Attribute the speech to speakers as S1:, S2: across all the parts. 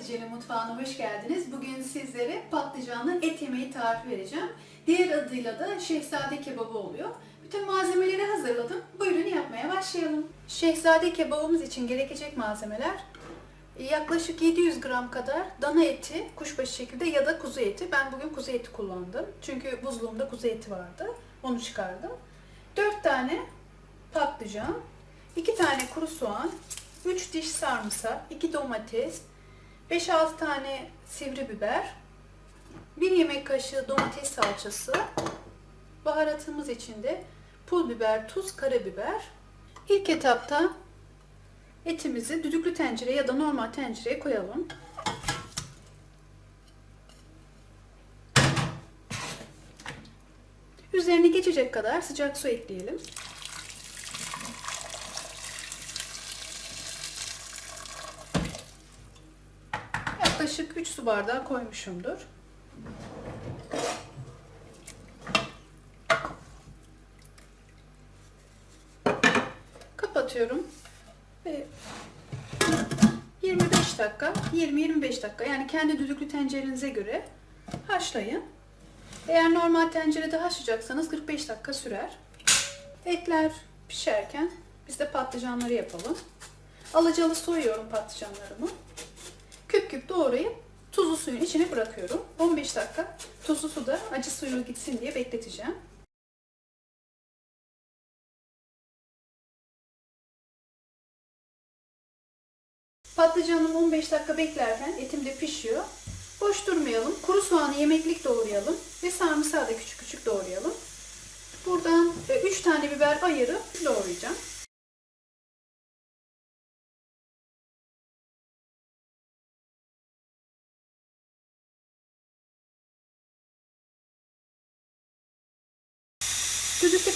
S1: Hatice'nin mutfağına hoş geldiniz. Bugün sizlere patlıcanlı et yemeği tarifi vereceğim. Diğer adıyla da şehzade kebabı oluyor. Bütün malzemeleri hazırladım. Buyurun yapmaya başlayalım. Şehzade kebabımız için gerekecek malzemeler yaklaşık 700 gram kadar dana eti, kuşbaşı şekilde ya da kuzu eti. Ben bugün kuzu eti kullandım. Çünkü buzluğumda kuzu eti vardı. Onu çıkardım. 4 tane patlıcan, 2 tane kuru soğan, 3 diş sarımsak, 2 domates, 5-6 tane sivri biber, 1 yemek kaşığı domates salçası, baharatımız için de pul biber, tuz, karabiber. İlk etapta etimizi düdüklü tencereye ya da normal tencereye koyalım. Üzerine geçecek kadar sıcak su ekleyelim. Yaklaşık 3 su bardağı koymuşumdur. Kapatıyorum ve 25 dakika, 20-25 dakika yani kendi düdüklü tencerenize göre haşlayın. Eğer normal tencerede haşlayacaksanız 45 dakika sürer. Etler pişerken biz de patlıcanları yapalım. Alacalı soyuyorum patlıcanlarımı. Küp küp doğrayıp tuzlu suyun içine bırakıyorum. 15 dakika tuzlu suda acı suyu gitsin diye bekleteceğim. Patlıcanım 15 dakika beklerken etim de pişiyor. Boş durmayalım. Kuru soğanı yemeklik doğrayalım ve sarımsağı da küçük küçük doğrayalım. Buradan 3 tane biber ayırıp doğrayacağım.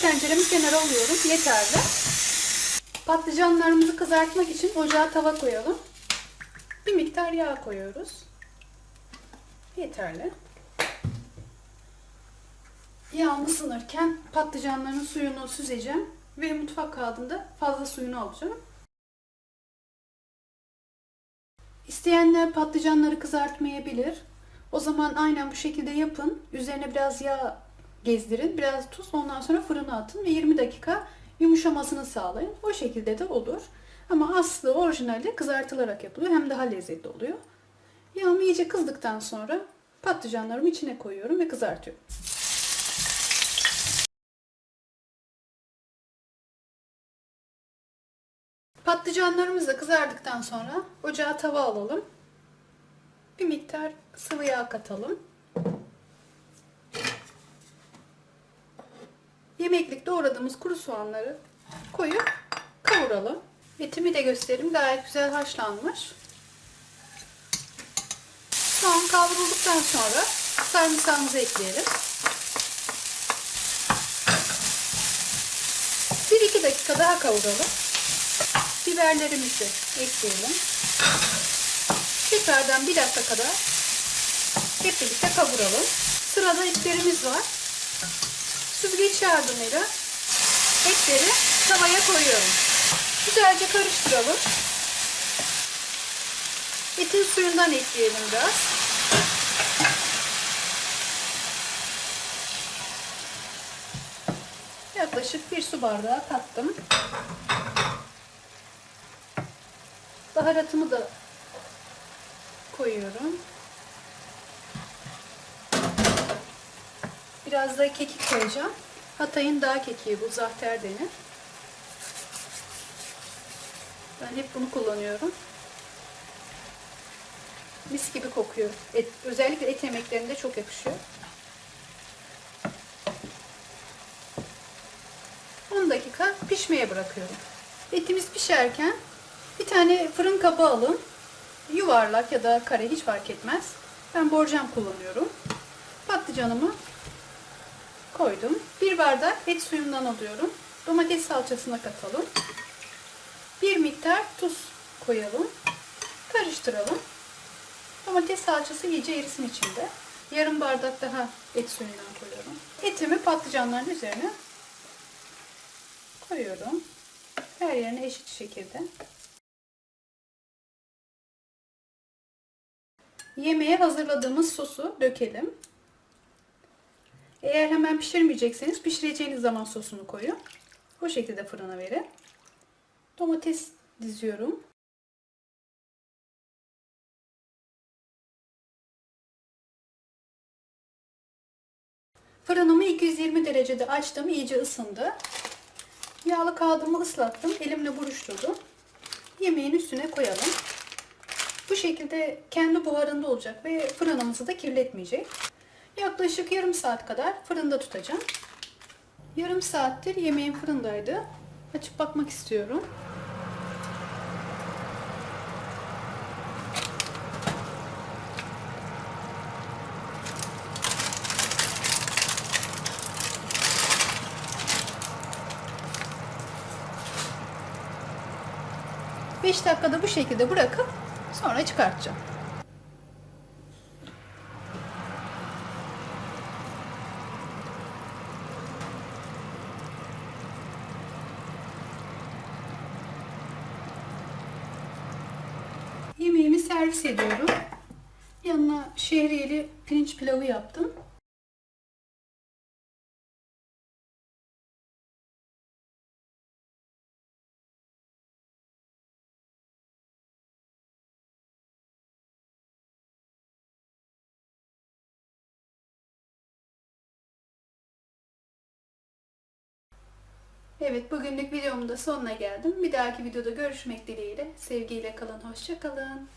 S1: Tenceremi kenara alıyorum. Yeterli. Patlıcanlarımızı kızartmak için ocağa tava koyalım. Bir miktar yağ koyuyoruz. Yeterli. Yağım ısınırken patlıcanların suyunu süzeceğim ve mutfak kağıdında fazla suyunu alacağım. İsteyenler patlıcanları kızartmayabilir. O zaman aynen bu şekilde yapın. Üzerine biraz yağ gezdirin, biraz tuz, ondan sonra fırına atın ve 20 dakika yumuşamasını sağlayın. O şekilde de olur. Ama aslı orijinali kızartılarak yapılıyor. Hem daha lezzetli oluyor. Yağım iyice kızdıktan sonra patlıcanlarımı içine koyuyorum ve kızartıyorum. Patlıcanlarımız da kızardıktan sonra ocağa tava alalım. Bir miktar sıvı yağ katalım. Yemeklik doğradığımız kuru soğanları koyup kavuralım. Etimi de göstereyim. Gayet güzel haşlanmış. Soğan kavrulduktan sonra sarımsağımızı ekleyelim. 1-2 dakika daha kavuralım. Biberlerimizi ekleyelim. Tekrardan 1 dakika kadar hep birlikte kavuralım. Sırada etlerimiz var. Süzgeç yardımıyla etleri tavaya koyuyorum. Güzelce karıştıralım. Etin suyundan ekleyelim biraz. Yaklaşık bir su bardağı kattım. Baharatımı da koyuyorum. Biraz da kekik koyacağım. Hatay'ın dağ kekiği bu zahter denir. Ben hep bunu kullanıyorum. Mis gibi kokuyor. Et, özellikle et yemeklerinde çok yakışıyor. 10 dakika pişmeye bırakıyorum. Etimiz pişerken bir tane fırın kabı alın. Yuvarlak ya da kare hiç fark etmez. Ben borcam kullanıyorum. Patlıcanımı koydum. Bir bardak et suyundan alıyorum. Domates salçasına katalım. Bir miktar tuz koyalım. Karıştıralım. Domates salçası iyice erisin içinde. Yarım bardak daha et suyundan koyuyorum. Etimi patlıcanların üzerine koyuyorum. Her yerine eşit şekilde. Yemeğe hazırladığımız sosu dökelim. Eğer hemen pişirmeyecekseniz pişireceğiniz zaman sosunu koyun. Bu şekilde fırına verin. Domates diziyorum. Fırınımı 220 derecede açtım. iyice ısındı. Yağlı kağıdımı ıslattım. Elimle buruşturdum. Yemeğin üstüne koyalım. Bu şekilde kendi buharında olacak ve fırınımızı da kirletmeyecek. Yaklaşık yarım saat kadar fırında tutacağım. Yarım saattir yemeğim fırındaydı. Açıp bakmak istiyorum. Beş dakikada bu şekilde bırakıp sonra çıkartacağım. Yemeğimi servis ediyorum. Yanına şehriyeli pirinç pilavı yaptım. Evet bugünlük videomun da sonuna geldim. Bir dahaki videoda görüşmek dileğiyle. Sevgiyle kalın, hoşça kalın.